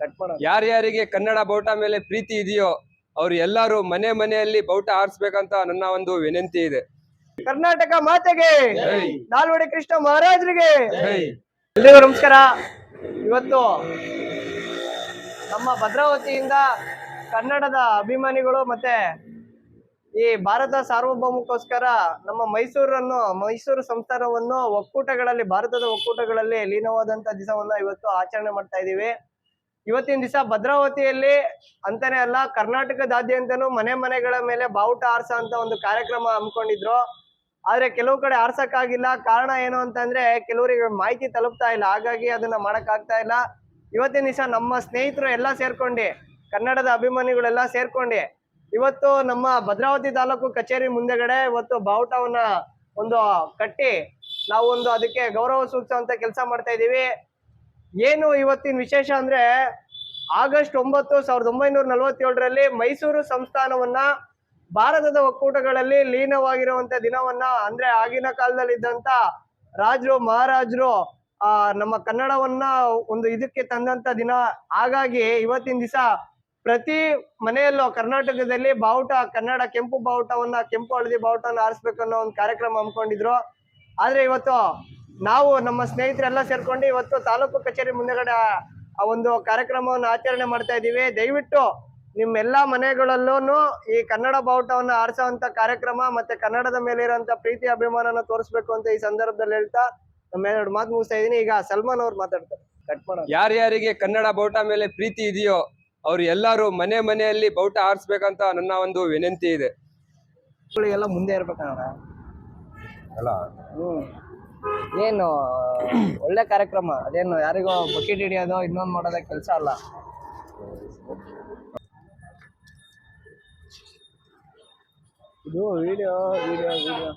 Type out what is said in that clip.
Cut ಮಾಡ ಯಾರ್ಯಾರಿಗೆ ಕನ್ನಡ ಬೌಟ ಮೇಲೆ ಪ್ರೀತಿ ಇದೆಯೋ ಅವ್ರು ಎಲ್ಲರೂ ಮನೆ ಮನೆಯಲ್ಲಿ ಬೌಟ ಆರಿಸ್ಬೇಕಂತ ನನ್ನ ಒಂದು ವಿನಂತಿ ಇದೆ. ಕರ್ನಾಟಕ ಮಾತೆಗೆ. ನಾಲ್ವಡಿ ಕೃಷ್ಣ ಮಹಾರಾಜರಿಗೆ. ಎಲ್ರಿಗೂ ನಮಸ್ಕಾರ. ಇವತ್ತು ನಮ್ಮ ಭದ್ರಾವತಿಯಿಂದ ಕನ್ನಡದ ಅಭಿಮಾನಿಗಳು ಮತ್ತೆ ಈ ಭಾರತ ಸಾರ್ವಭೌಮಕ್ಕೋಸ್ಕರ ನಮ್ಮ ಮೈಸೂರನ್ನು ಮೈಸೂರು ಸಂಸ್ಥಾನವನ್ನು ಒಕ್ಕೂಟಗಳಲ್ಲಿ ಭಾರತದ ಒಕ್ಕೂಟಗಳಲ್ಲಿ ಲೀನವಾದಂತ ದಿವಸವನ್ನ ಇವತ್ತು ಆಚರಣೆ ಮಾಡ್ತಾ ಇದ್ದೀವಿ. ಇವತ್ತಿನ ದಿವಸ ಭದ್ರಾವತಿಯಲ್ಲಿ ಅಂತಾನೆ ಅಲ್ಲ ಕರ್ನಾಟಕದಾದ್ಯಂತನೂ ಮನೆ ಮನೆಗಳ ಮೇಲೆ ಬಾವುಟ ಆರ್ಸ ಅಂತ ಒಂದು ಕಾರ್ಯಕ್ರಮ ಹಮ್ಮಿಕೊಂಡಿದ್ರು. ಆದ್ರೆ ಕೆಲವು ಕಡೆ ಆರ್ಸಕ್ಕಾಗಿಲ್ಲ. ಕಾರಣ ಏನು ಅಂತಂದ್ರೆ ಕೆಲವರಿಗೆ ಮಾಹಿತಿ ತಲುಪ್ತಾ ಇಲ್ಲ. ಹಾಗಾಗಿ ಅದನ್ನ ಮಾಡಕ್ ಆಗ್ತಾ ಇಲ್ಲ. ಇವತ್ತಿನ ದಿವಸ ನಮ್ಮ ಸ್ನೇಹಿತರು ಎಲ್ಲ ಸೇರ್ಕೊಂಡು, ಕನ್ನಡದ ಅಭಿಮಾನಿಗಳೆಲ್ಲ ಸೇರ್ಕೊಂಡು, ಇವತ್ತು ನಮ್ಮ ಭದ್ರಾವತಿ ತಾಲೂಕು ಕಚೇರಿ ಮುಂದೆಗಡೆ ಇವತ್ತು ಬಾವುಟವನ್ನ ಒಂದು ಕಟ್ಟಿ ನಾವು ಒಂದು ಅದಕ್ಕೆ ಗೌರವ ಸೂಚಿಸುವಂತ ಕೆಲಸ ಮಾಡ್ತಾ ಇದೀವಿ ಏನು ಇವತ್ತಿನ ವಿಶೇಷ ಅಂದ್ರೆ ಆಗಸ್ಟ್ ಒಂಬತ್ತು ಸಾವಿರದ ಒಂಬೈನೂರ ನಲವತ್ತೇಳರಲ್ಲಿ ಮೈಸೂರು ಸಂಸ್ಥಾನವನ್ನ ಭಾರತದ ಒಕ್ಕೂಟಗಳಲ್ಲಿ ಲೀನವಾಗಿರುವಂತ ದಿನವನ್ನ ಅಂದ್ರೆ ಆಗಿನ ಕಾಲದಲ್ಲಿ ಇದ್ದಂತ ರಾಜರು, ಮಹಾರಾಜರು ನಮ್ಮ ಕನ್ನಡವನ್ನ ಒಂದು ಇದಕ್ಕೆ ತಂದಂತ ದಿನ. ಹಾಗಾಗಿ ಇವತ್ತಿನ ದಿವಸ ಪ್ರತಿ ಮನೆಯಲ್ಲೂ ಕರ್ನಾಟಕದಲ್ಲಿ ಬಾವುಟ, ಕನ್ನಡ ಕೆಂಪು ಬಾವುಟವನ್ನ, ಕೆಂಪು ಹಳದಿ ಬಾವುಟವನ್ನು ಆರಿಸ್ಬೇಕನ್ನೋ ಒಂದು ಕಾರ್ಯಕ್ರಮ ಹಮ್ಮಿಕೊಂಡಿದ್ರು. ಆದ್ರೆ ಇವತ್ತು ನಾವು ನಮ್ಮ ಸ್ನೇಹಿತರೆಲ್ಲ ಸೇರ್ಕೊಂಡು ಇವತ್ತು ತಾಲೂಕು ಕಚೇರಿ ಮುಂದೆಗಡೆ ಆ- ಒಂದು ಕಾರ್ಯಕ್ರಮವನ್ನು ಆಚರಣೆ ಮಾಡ್ತಾ ಇದ್ದೀವಿ. ದಯವಿಟ್ಟು ನಿಮ್ಮೆಲ್ಲ ಮನೆಗಳಲ್ಲೂ ಈ ಕನ್ನಡ ಬಾವುಟವನ್ನು ಆರಿಸುವಂತ ಕಾರ್ಯಕ್ರಮ ಮತ್ತೆ ಕನ್ನಡದ ಮೇಲೆ ಇರುವಂತ ಪ್ರೀತಿ ಅಭಿಮಾನನ ತೋರಿಸ್ಬೇಕು ಅಂತ ಈ ಸಂದರ್ಭದಲ್ಲಿ ಹೇಳ್ತಾ ನಮ್ಮ ಎರಡು ಮಾತು ಮುಗಿಸ್ತಾ ಇದ್ದೀನಿ. ಈಗ ಸಲ್ಮಾನ್ ಅವ್ರು ಮಾತಾಡ್ತಾರೆ. ಕಟ್ ಯಾರು ಯಾರ್ಯಾರಿಗೆ ಕನ್ನಡ ಬಾವುಟ ಮೇಲೆ ಪ್ರೀತಿ ಇದೆಯೋ ಅವ್ರು ಎಲ್ಲರೂ ಮನೆ ಮನೆಯಲ್ಲಿ ಬಾವುಟ ಆರಿಸ್ಬೇಕಂತ ನನ್ನ ಒಂದು ವಿನಂತಿ ಇದೆ. ಎಲ್ಲ ಮುಂದೆ ಇರ್ಬೇಕಣ್ಣ. ಹ್ಮ್. ಏನು, ಒಳ್ಳೆ ಕಾರ್ಯಕ್ರಮ. ಅದೇನು, ಯಾರಿಗೋ ಬಕೆಟ್ ಹಿಡಿಯೋದು ಇನ್ನೊಂದು ಮಾಡೋದ ಕೆಲಸ ಅಲ್ಲ. ಇದು ವಿಡಿಯೋ ವಿಡಿಯೋ ವಿಡಿಯೋ